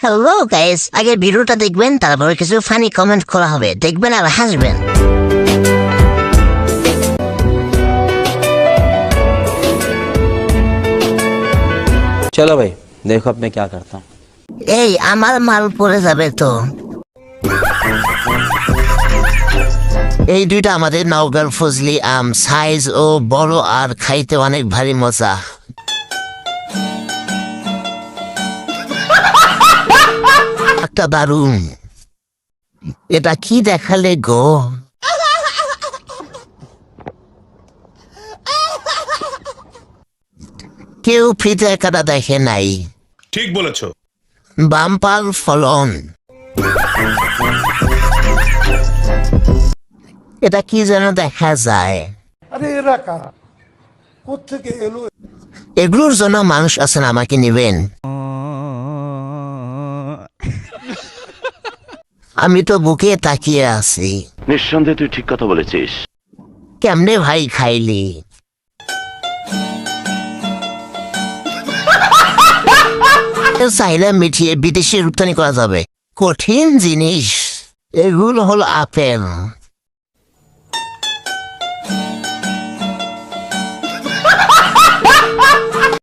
Hello guys আগে ভিডিওটা দেখবেন তারপরে কিছু ফানি কমেন্ট করা হবে দেখবেন আর হাসবেন चलो भाई देखो अब मैं क्या करता हूँ এই আমার মাল পড়ে যাবে তো এই দুইটা আমাদের নওগাঁর ফজলি আম সাইজ ও বড় আর খাইতে অনেক ভারী মজা একটা দারুণ। এটা কি দেখালে গো? কেউ ফিতে কাটা দেখে নাই। ঠিক বলেছ। বাম্পার ফলন। এটা কি যেন দেখা যায়। আরে এরা কারা? কোথেকে এলো? এগুলোর জন্য মানুষ আছেন আমাকে নেবেন। আমি তো বুকে তাকিয়ে আছি। নিঃসন্দেহে তুই ঠিক কথা বলেছিস। কেমনে ভাই খাইলি? চাইলে মিঠিয়ে বিদেশে রপ্তানি করা যাবে। কঠিন জিনিস। এগুলো হল আপেল।